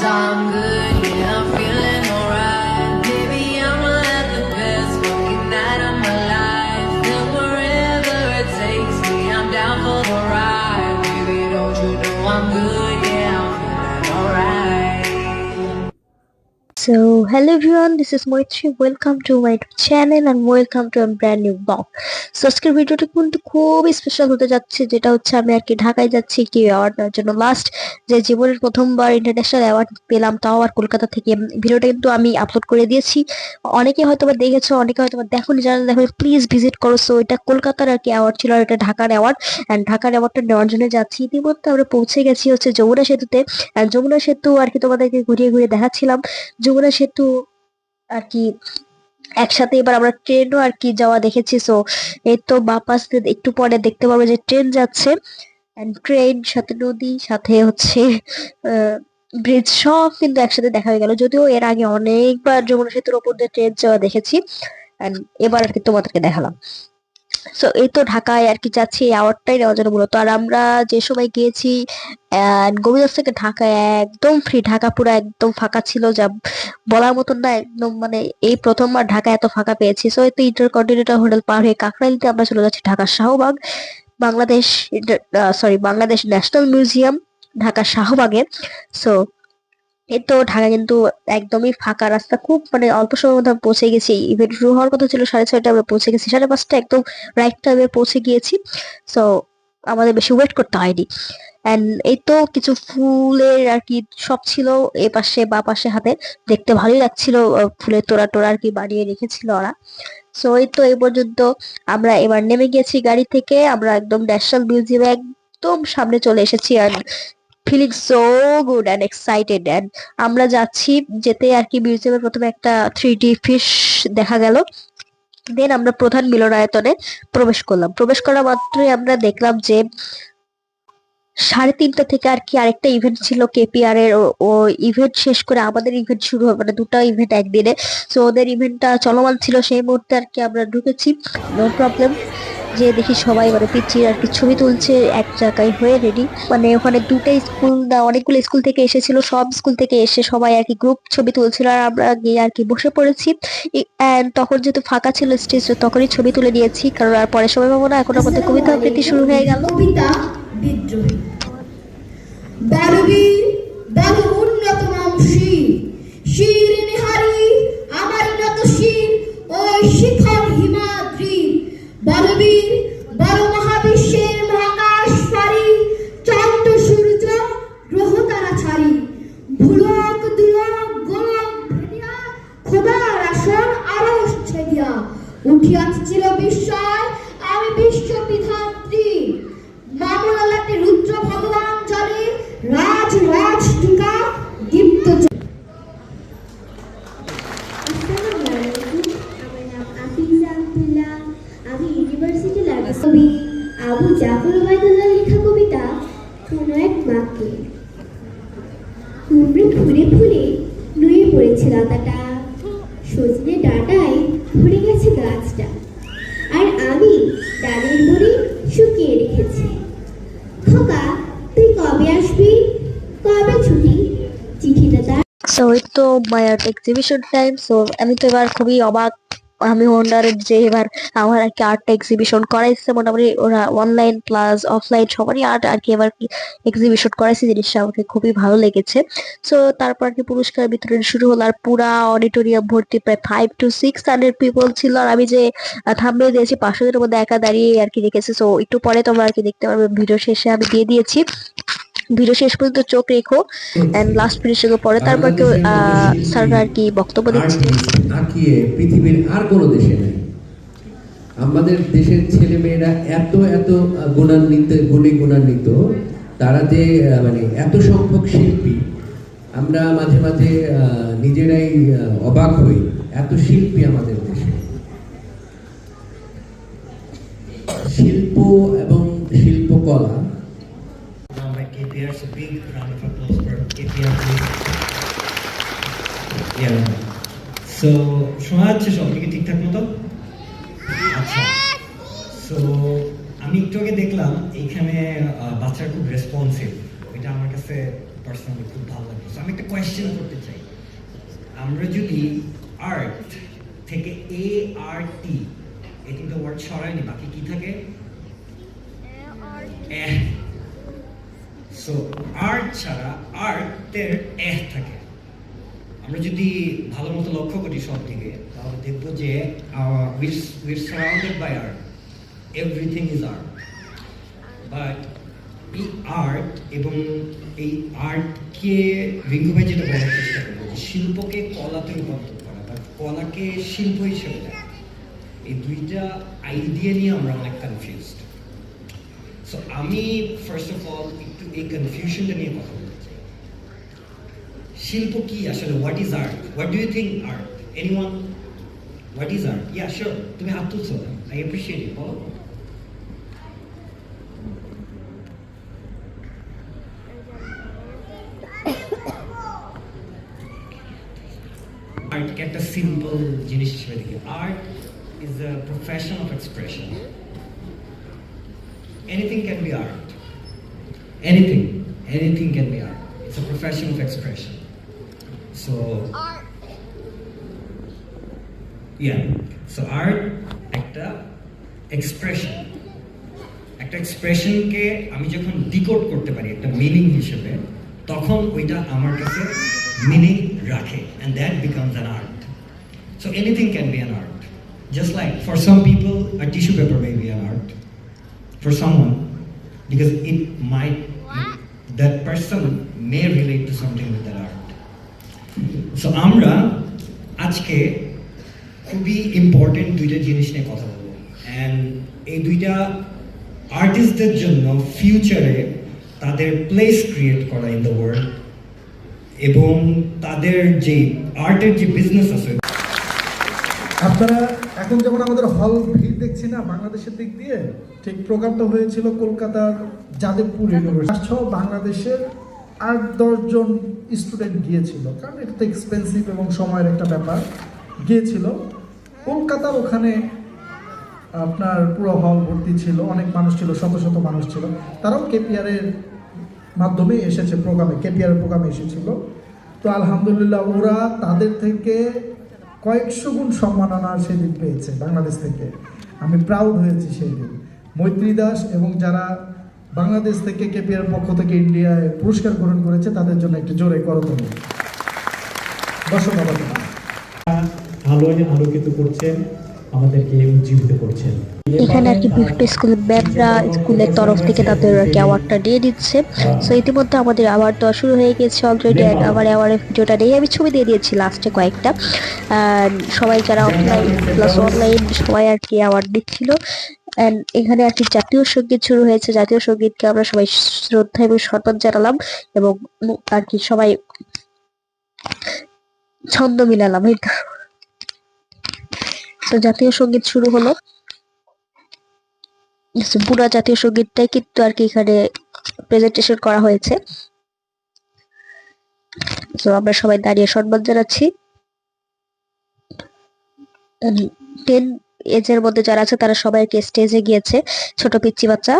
Cause I'm good, hello everyone, this is Moitri. Welcome to my channel and welcome to a brand new vlog. So, আজকের ভিডিওটা কিন্তু খুবই special হতে যাচ্ছে যেটা হচ্ছে আমি আর কি ঢাকায় যাচ্ছি কি অ্যাওয়ার্ড নেওয়ার জন্য। লাস্ট যে জীবনের প্রথমবার ইন্টারন্যাশনাল অ্যাওয়ার্ড পেলাম তাও আর কলকাতা থেকে। ভিডিওটা কিন্তু আমি আপলোড করে দিয়েছি। অনেকে হয়তো বা দেখেছ অনেকে হয়তো বা দেখোনি যারা দেখো প্লিজ ভিজিট করো। সো এটা কলকাতার আর কি অ্যাওয়ার্ড ছিল আর এটা ঢাকার অ্যাওয়ার্ড অ্যান্ড ঢাকার অ্যাওয়ার্ডটা নেওয়ার জন্য যাচ্ছি। ইতিমধ্যে আমরা পৌঁছে গেছি হচ্ছে যমুনা সেতুতে। যমুনা সেতু আর কি তোমাদেরকে ঘুরিয়ে ঘুরিয়ে দেখাচ্ছিলাম। যমুনা সেতু আর কি, একসাথে এবার আমরা ট্রেনও আর কি যাওয়া দেখেছি। সো এই তো বাপাস একটু পরে দেখতে পাবো যে ট্রেন যাচ্ছে। এন্ড ট্রেন সাথে নদী, সাথে হচ্ছে ব্রিজ সব কিন্তু একসাথে দেখা হয়ে গেল। যদিও এর আগে অনেকবার যমুনা সেতুর ওপর দিয়ে ট্রেন যাওয়া দেখেছি। এবার আর কি তোমাদেরকে দেখালাম। সো এই তো ঢাকায় আর কি যাচ্ছি, এই অ্যাওয়ার্ডটাই নেওয়ার জন্য মূলত। আর আমরা যে সময় গিয়েছি গোবিন্দাস থেকে ঢাকায় একদম ফ্রি ঢাকা পুরো একদম ফাঁকা ছিল যা বলার মতন না, একদম মানে এই প্রথমবার ঢাকা এত ফাঁকা পেয়েছি। সো এই তো ইন্টারকন্টিনেন্টাল হোটেল পার হয়ে কাকরাইলতে আমরা চলে যাচ্ছি ঢাকার Shahbag, Bangladesh sorry Bangladesh national museum ঢাকার শাহবাগে। সো এই তো ঢাকা কিন্তু একদমই ফাঁকা রাস্তা। খুব মানে অল্প সময়ের মধ্যে পৌঁছে গেছি। ইভেন্ট শুরু হওয়ার কথা ছিল সাড়ে ছয়টা আমরা পৌঁছে গেছি। সাড়ে পাঁচটা একদম রাইট টাইমে পৌঁছে গিয়েছি। সো আমাদের বেশি ওয়েট করতে হয়নি। এন্ড এই তো কিছু ফুলের আর কি সব ছিল এ পাশে বা পাশে হাতে। দেখতে ভালোই লাগছিল ফুলের তোড়া টোড়া আর কি বানিয়ে রেখেছিল ওরা। সো এই তো এই পর্যন্ত আমরা এবার নেমে গেছি গাড়ি থেকে। আমরা একদম ন্যাশনাল মিউজিয়ামে একদম সামনে চলে এসেছি। আর feeling so good and excited and আমরা যাচ্ছি যেতে আর কি মিউজিয়ামে প্রথমে একটা থ্রি ডি ফিশ দেখা গেল। দেন আমরা প্রধান মিলনায়তনে প্রবেশ করলাম। প্রবেশ করা মাত্রই আমরা দেখলাম যে সাড়ে তিনটা থেকে আর কি আরেকটা ইভেন্ট ছিল কেপিআর এর। ও- ইভেন্ট শেষ করে আমাদের ইভেন্ট শুরু হবে মানে দুটো ইভেন্ট একদিনে। সো ওদের ইভেন্টটা চলমান ছিল সেই মুহূর্তে আর কি আমরা ঢুকেছি। নো প্রবলেম যে দেখি সবাই মানে পিচ্ছির আর কি ছবি তুলছে এক জায়গায় হয়ে রেডি মানে ওখানে দুটাই স্কুল না, অনেকগুলো স্কুল থেকে এসেছিল, সব স্কুল থেকে এসে সবাই আর কি গ্রুপ ছবি তুলছিল আর আমরা গিয়ে আর কি বসে পড়েছি। অ্যান্ড তখন যেহেতু ফাঁকা ছিল স্টেজ তখনই ছবি তুলে নিয়েছি, কারণ আর পরে সময় পাবো না, এখন আমাদের কবিতা আবৃত্তি শুরু হয়ে গেল। আমার নত শির, ওই আবু জাফর ওবায়দুল্লাহ লেখা কবিতা কোনো এক মাকে। কুমড়ো ফুলে ফুলে নুয়ে পড়েছে লতাটা। সজনে ডাঁটায় ভরে গেছে গাছটা। আর আমি ডালের বড়ি শুকিয়ে রেখেছি। খোকা, তুই কবে আসবি? কবে ছুটি? চিঠিটা তার সো তো মাই এক্সিবিশন টাইম সো আমি তো এবার খুবই অবাক। আমি ওনারের যে এবার আমার আর কি আর্ট এক্সিবিশন করাইছে মোটামুটি ওরা অনলাইন প্লাস অফলাইন সবারই আর্ট আর কি এবার এক্সিবিশন করাইছে জিনিসটা আমাকে খুবই ভালো লেগেছে। সো তারপর আর কি পুরস্কার বিতরণ শুরু হলো আর পুরা অডিটোরিয়াম ভর্তি প্রায় five to six hundred people ছিল আর আমি যে থাম্বে দিয়েছি পাঁচশো জনের মধ্যে একা দাঁড়িয়ে আর কি রেখেছি সো একটু পরে তোমরা আর কি দেখতে পারবে ভিডিও শেষে আমি দিয়ে দিয়েছি। ভিডিও শেষ পর্যন্ত চোখ রেখো এন্ড লাস্ট ফিনিশিং পরে তারপর কেউ স্যাররা আর কি বক্তব্য দিচ্ছে। তাকিয়ে পৃথিবীর আর কোনো দেশে নেই। আমাদের দেশের ছেলে মেয়েরা এত এত গুণান্বিত গুণে গুণান্বিত তারা যে মানে এত সংখ্যক শিল্পী আমরা মাঝে মাঝে নিজেরাই অবাক হই এত শিল্পী আমাদের দেশে। শিল্প এবং শিল্পকলা Now by big round of applause for KPR. Yeah. So শোনা যাচ্ছে সব দিকে ঠিকঠাক মতো? আচ্ছা। সো আমি একটু আগে দেখলাম এইখানে বাচ্চারা খুব রেসপন্সিভ এটা আমার কাছে পার্সোনালি খুব ভালো লাগে So, আমি একটা কোয়েশ্চেন করতে চাই। আমরা যদি আর্ট থেকে এ আর টি এই তিনটা ওয়ার্ড সরাইনি বাকি কি থাকে? এহ সো আর্ট ছাড়া আর্টের এহ থাকে। আমরা যদি ভালো মতো লক্ষ্য করি সব দিকে তাহলে দেখব যে we're surrounded by art everything is art but এই আর্ট এবং এই আর্টকে রিঙ্কু ভাই যেটা বলার চেষ্টা করব, যে শিল্পকে কলাতে রূপান্তর করা বা কলাকে শিল্প হিসেবে দেখা। এই দুইটা আইডিয়া নিয়ে আমরা অনেক কনফিউজড সো আমি ফার্স্ট অফ অল একটু এই কনফিউশনটা নিয়ে কথা বলতে চাই। শিল্প কি? আসলে what is art what do you think art any one what is art yeah sure তুমি হাত তুলছো আই অ্যাপ্রিসিয়েট ইট বলো আর্টকে একটা সিম্পল জিনিস হিসেবে দেখি। Art is a profession of expression anything can be art anything anything can be art it's a profession of expression so yeah so art একটা expression একটা এক্সপ্রেশনকে আমি যখন ডিকোড করতে পারি একটা মিনিং হিসেবে তখন ওইটা আমার কাছে মিনিং রাখে and that becomes an art so anything can be an art just like for some people a tissue paper may be an art for someone, because it might, that person may relate to something with that art. So, আমরা আজকে খুবই important দুইটা জিনিস নিয়ে কথা বলব। And এই দুইটা আর্টিস্টদের জন্য ফিউচারে তাদের প্লেস ক্রিয়েট করা ইন দ্য ওয়ার্ল্ড এবং তাদের যে আর্টের যে বিজনেস আছে, আপনারা এখন যেমন আমাদের হল ভিড় দেখছি না, বাংলাদেশের দিক দিয়ে, ঠিক প্রোগ্রামটা হয়েছিল কলকাতার যাদবপুর ইউনিভার্সিটি বাংলাদেশের আট দশজন স্টুডেন্ট গিয়েছিল, কারণ এটা এক্সপেন্সিভ এবং সময়ের একটা ব্যাপার, গিয়েছিল। কলকাতার ওখানে আপনার পুরো হল ভর্তি ছিল, অনেক মানুষ ছিল, শত শত মানুষ ছিল। তারাও কেপিআরের মাধ্যমে এসেছে প্রোগ্রামে কেপিআর প্রোগ্রামে এসেছিল। তো আলহামদুলিল্লাহ ওরা তাদের থেকে কয়েকশো গুণ সম্মাননা সেদিন পেয়েছে বাংলাদেশ থেকে। আমি প্রাউড হয়েছি সেই দিন মৈত্রী দাস এবং যারা বাংলাদেশ থেকে কেপিআর পক্ষ থেকে ইন্ডিয়ায় পুরস্কার গ্রহণ করেছে, তাদের জন্য একটি জোরে করতল দর্শক আলোয় আলোকিত করছেন। আমাদেরকে উজ্জীবিত করছেন। এখানে আর কি বিভিন্ন স্কুলের ম্যামরা স্কুলের তরফ থেকে তাদের আর কি অ্যাওয়ার্ডটা দিয়ে দিচ্ছে। সো ইতিমধ্যে আমাদের অ্যাওয়ার্ড দেওয়া শুরু হয়ে গেছে অলরেডি আমার অ্যাওয়ার্ডের ভিডিওটা নেই আমি ছবি দিয়ে দিয়েছি লাস্টে কয়েকটা। সবাই যারা অফলাইন প্লাস অনলাইন সবাই আর কি অ্যাওয়ার্ড দিচ্ছিল। অ্যান্ড এখানে আর কি জাতীয় সংগীত শুরু হয়েছে। জাতীয় সঙ্গীতকে আমরা সবাই শ্রদ্ধা এবং সম্মান জানালাম এবং আর কি সবাই ছন্দ মিলালাম, এই তো জাতীয় সংগীত শুরু হলো। পুরা জাতীয় সঙ্গীতটাই কিন্তু আর কি এখানে প্রেজেন্টেশন করা হয়েছে। তো আমরা সবাই দাঁড়িয়ে সম্মান জানাচ্ছি। টেন এজের মধ্যে যারা আছে, তারা সবাই কি স্টেজে গিয়েছে, ছোট পিচ্চি বাচ্চা।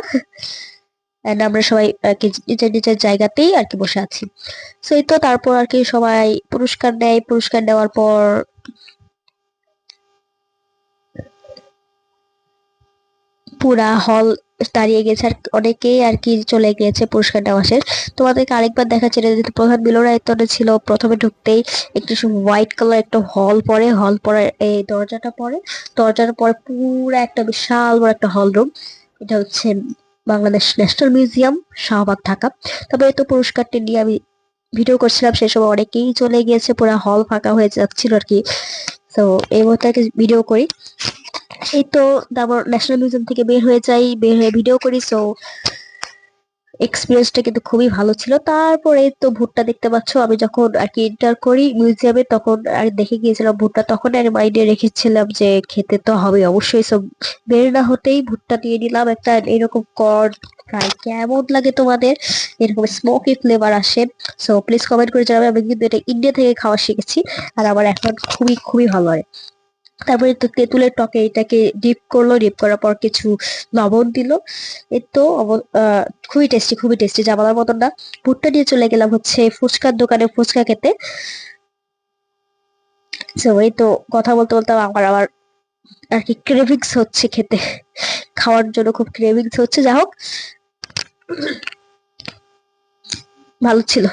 And আমরা সবাই আর কি নিজের নিজের জায়গাতেই আর কি বসে আছি। তো এই তো তারপর আর কি সবাই পুরস্কার নেয়। পুরস্কার নেওয়ার পর পুরা হল দাঁড়িয়ে গেছে আর অনেকেই আর কি চলে গিয়েছে পুরস্কার নেওয়া শেষ। তোমাদেরকে আরেকবার দেখাচ্ছি, এটা যেহেতু প্রধান মিলনায়তনে ছিল, প্রথমে ঢুকতেই একটু হোয়াইট কালার একটা হল পরে হল পরে, এই দরজাটা পরে। দরজার পরে পুরো একটা বিশাল বড় একটা হল রুম এটা হচ্ছে বাংলাদেশ ন্যাশনাল মিউজিয়াম, শাহবাগ, ঢাকা। তবে তো পুরস্কারটি নিয়ে আমি ভিডিও করছিলাম, সে সময় অনেকেই চলে গিয়েছে, পুরো হল ফাঁকা হয়ে যাচ্ছিল আর কি। তো এই মুহূর্তে ভিডিও করি। এই তো তারপর ন্যাশনাল মিউজিয়াম থেকে বের হয়ে যাই, বের হয়ে ভিডিও করি সো এক্সপিরিয়েন্সটা কিন্তু খুবই ভালো ছিল। তারপরে তো ভুট্টা দেখতে পাচ্ছ, আমি যখন আর কি এন্টার করি মিউজিয়ামে তখন আর দেখে গিয়েছিলাম ভুট্টা তখন আর মাইন্ডে রেখেছিলাম যে খেতে তো হবে অবশ্যই সব বের না হতেই ভুট্টা দিয়ে নিলাম একটা এরকম কর্ড ফ্রাই কেমন লাগে তোমাদের? এরকম স্মোকি ফ্লেভার আসে সো প্লিজ কমেন্ট করে জানাবে। আমি কিন্তু এটা ইন্ডিয়া থেকে খাওয়া শিখেছি, আর আমার এখন খুবই খুবই ভালো হয়। তারপরে তো তেঁতুলের টকে এটাকে ডিপ করল ডিপ করার পর কিছু লবণ দিল। এই তো খুবই টেস্টি খুবই টেস্টি যা বলার মতন না। ভুট্টা নিয়ে চলে গেলাম হচ্ছে ফুচকার দোকানে ফুচকা খেতে। এই তো কথা বলতে বলতে আমার আবার আর কি ক্রেভিংস হচ্ছে খেতে। খাওয়ার জন্য খুব ক্রেভিংস হচ্ছে। যা হোক ভালো ছিল।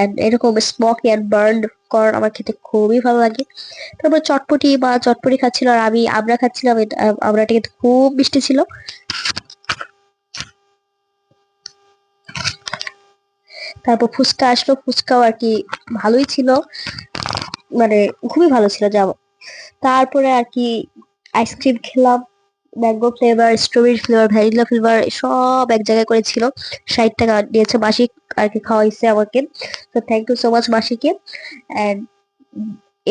এন্ড এরকম স্মোকি এন্ড বার্ন কর্ন আমার খেতে খুবই ভালো লাগে। তারপর চটপটি বা চটপটি খাচ্ছিল আর আমি আমরা খাচ্ছিলাম আমরাটা কিন্তু খুব মিষ্টি ছিল। তারপর ফুচকা আসলো, ফুচকাও আর কি ভালোই ছিল। মানে খুবই ভালো ছিল যাব তারপরে আর কি আইসক্রিম খেলাম। Mango flavour strawberry flavour vanilla flavour সব এক জায়গায় করে ছিল ষাট টাকা দিয়েছে মাসি আর কি খাওয়াইছে আমাকে। তো থ্যাংক ইউ সো মাচ মাসিকে। অ্যান্ড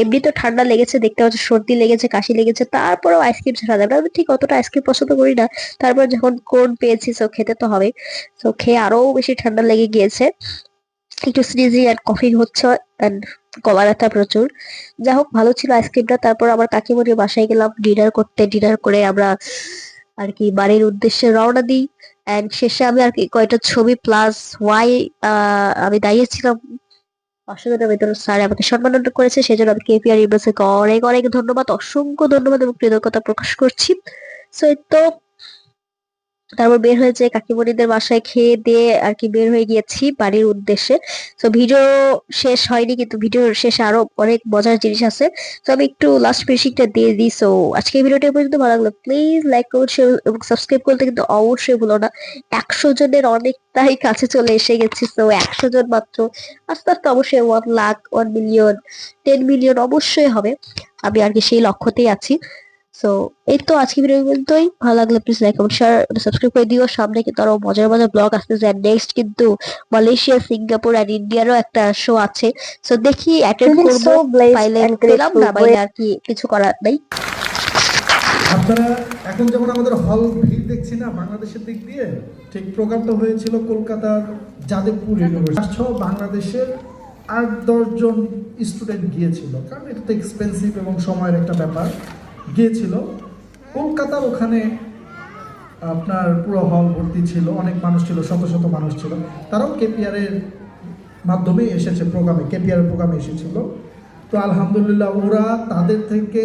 এমনি তো ঠান্ডা লেগেছে, দেখতে পাচ্ছি সর্দি লেগেছে, কাশি লেগেছে, তারপরেও আইসক্রিম ছাড়া যাবে আমি ঠিক অতটা আইসক্রিম পছন্দ করি না। তারপর যখন কোন পেয়েছি তো খেতে তো হবে। তো খেয়ে আরও বেশি ঠান্ডা লেগে গিয়েছে। একটু স্নিজি অ্যান্ড কফি হচ্ছে। অ্যান্ড গলা ব্যথা প্রচুর। যা হোক ভালো ছিল আইসক্রিমটা। তারপর আবার কাকিমণির বাসায় গেলাম ডিনার করতে। ডিনার করে আমরা আর কি বাড়ির উদ্দেশ্যে রওনা দিই। অ্যান্ড শেষে আমি আর কি কয়টা ছবি প্লাস ওয়াই আমি দাঁড়িয়েছিলাম। অসাধারণ বেতন স্যার আমাকে সম্মাননা করেছে। সেজন্য আমি কেপিআর ইউনিভার্সিটিকে অনেক অনেক ধন্যবাদ, অসংখ্য ধন্যবাদ এবং কৃতজ্ঞতা প্রকাশ করছি। সো তো তারপর বের হয়েছে কাকিমণিদের বাসায় খেয়ে দিয়ে আর কি বের হয়ে গিয়েছি বাড়ির উদ্দেশ্যে। তো ভিডিও শেষ হয়নি, কিন্তু ভিডিওর শেষে আরও অনেক মজার জিনিস আছে। তো আমি একটু লাস্ট ফিনিশিংটা দিয়ে দিই। সো আজকে ভিডিওটা পর্যন্ত, ভালো লাগল প্লিজ লাইক করুন এবং সাবস্ক্রাইব করতে কিন্তু অবশ্যই ভুলো না। একশো জনের অনেকটাই কাছে চলে এসে গেছি। তো একশো জন মাত্র। আস্তে আস্তে অবশ্যই one lakh one million ten million অবশ্যই হবে। আমি আর কি সেই লক্ষ্যতেই আছি। সো এই তো আজকে ভিডিও পর্যন্তই। ভালো লাগলে please like comment share subscribe করে দিও। সামনে কিন্তু আরও মজার মজার ব্লগ আসতেছে। আর নেক্সট কিন্তু মালয়েশিয়া সিঙ্গাপুর আর ইন্ডিয়ারও একটা শো আছে। সো দেখি অ্যাটেন্ড করব। পাইলে পেলাম না পাইলে আর কি কিছু করার নেই। আপনারা এখন যেমন আমাদের হল ভিড় দেখছি না বাংলাদেশের দিক দিয়ে ঠিক প্রোগ্রামটা হয়েছিল কলকাতার যাদবপুর ইউনিভার্সিটি বাংলাদেশের আট দশজন স্টুডেন্ট গিয়েছিল। কারণ এটা তো এক্সপেন্সিভ এবং সময়ের একটা ব্যাপার। গিয়েছিল। কলকাতার ওখানে আপনার পুরো হল ভর্তি ছিল, অনেক মানুষ ছিল, শত শত মানুষ ছিল। তারাও কেপিআর এর মাধ্যমে এসেছে প্রোগ্রামে কেপিআর প্রোগ্রামে এসেছিল। তো আলহামদুলিল্লাহ ওরা তাদের থেকে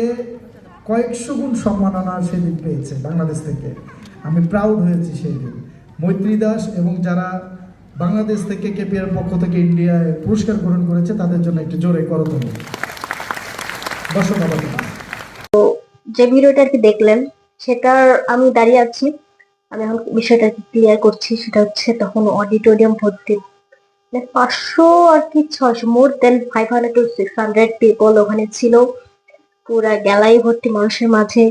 কয়েকশো গুণ সম্মাননা সেদিন পেয়েছে বাংলাদেশ থেকে। আমি প্রাউড হয়েছি সেই দিন মৈত্রী দাস এবং যারা বাংলাদেশ থেকে কেপিআর পক্ষ থেকে ইন্ডিয়ায় পুরস্কার গ্রহণ করেছে, তাদের জন্য একটু জোরে করতল দর্শক যে ভিডিওটা আর কি দেখলেন, সেটার আমি দাঁড়িয়ে আছি। আমি এখন বিষয়টা ক্লিয়ার করছি, সেটা হচ্ছে তখন অডিটোরিয়াম ভর্তি। মানে পাঁচশো আর কি, ছয়শো more than five hundred to six hundred people ওখানে ছিল। পুরা গ্যালাই ভর্তি মানুষের মাঝে।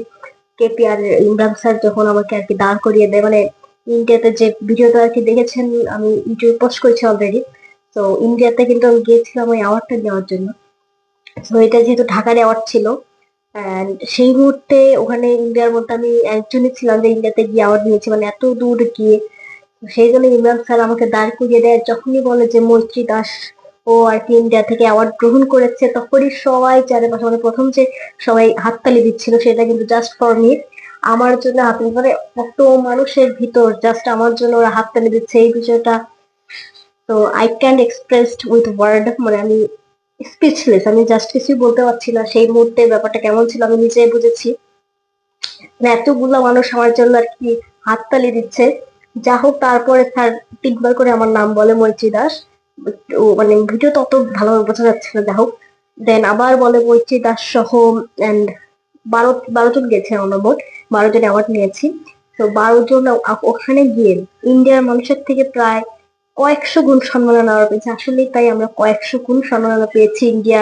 কেপিআর ইমরান স্যার যখন আমাকে আর কি দাঁড় করিয়ে দেয় মানে ইন্ডিয়াতে যে ভিডিওটা আর কি দেখেছেন, আমি ইউটিউবে পোস্ট করেছি অলরেডি তো ইন্ডিয়াতে কিন্তু আমি গিয়েছিলাম ওই অ্যাওয়ার্ডটা নেওয়ার জন্য। তো এটা যেহেতু ঢাকার অ্যাওয়ার্ড ছিল অ্যান্ড সেই মুহূর্তে ওখানে ইন্ডিয়ার মধ্যে আমি একজনই ছিলাম যে ইন্ডিয়াতে গিয়ে অ্যাওয়ার্ড নিয়েছি মানে এত দূর গিয়ে। সেই জন্য ইমরান স্যার আমাকে দাঁড় করিয়ে দেয়, যখনই বলে যে মৈত্রী দাস ও আর কি ইন্ডিয়া থেকে অ্যাওয়ার্ড গ্রহণ করেছে, তখনই সবাই চারিপাশে মানে প্রথম যে সবাই হাততালি দিচ্ছিল সেটা কিন্তু জাস্ট ফর মি আমার জন্য হাততালি মানে কত মানুষের ভিতর জাস্ট আমার জন্য ওরা হাততালি দিচ্ছে, এই বিষয়টা। তো I can expressed with word মানে আমি স্পিচলেস আমি জাস্ট কিছুই বলতে পারছি না। সেই মুহূর্তে ব্যাপারটা কেমন ছিল আমি নিজেই বুঝেছি। মানে এতগুলো মানুষ আমার জন্য আর কি হাততালি দিচ্ছে। যা হোক, তারপরে স্যার তিনবার করে আমার নাম বলে মৈত্রী দাস। ও মানে ভিডিও তত ভালোভাবে বোঝা যাচ্ছে না, যা হোক। দেন আবার বলে মৈত্রী দাস সহ অ্যান্ড বারো বারো জন গেছে আমরা মোট বারো জন অ্যাওয়ার্ড নিয়েছি। তো বারো জন ওখানে গিয়ে ইন্ডিয়ার মানুষের থেকে প্রায় কয়েকশো গুণ সম্মাননা পেয়েছি। আসলেই তাই আমরা কয়েকশো গুণ সম্মাননা পেয়েছি ইন্ডিয়া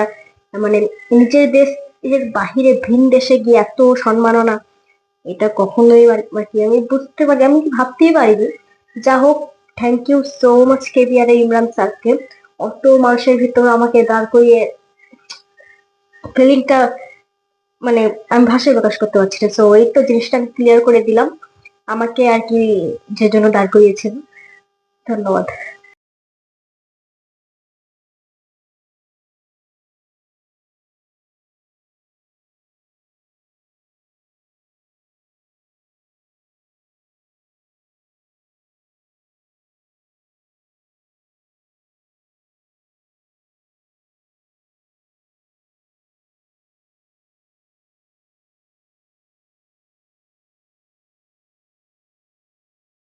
মানে নিজের দেশ, নিজের বাহিরে ভিন দেশে গিয়ে এত সম্মাননা, এটা কখনোই কি, আমি বুঝতে পারি, আমি কি ভাবতেই পারিনি। যা হোক thank you so much KBR Imran স্যারকে। অত মানুষের ভিতরে আমাকে দাঁড় করিয়ে ফিলিংটা মানে আমি ভাষায় প্রকাশ করতে পারছি না। সো এই তো জিনিসটা আমি ক্লিয়ার করে দিলাম। আমাকে আর কি যে জন্য দাঁড় করিয়েছেন ধন্যবাদ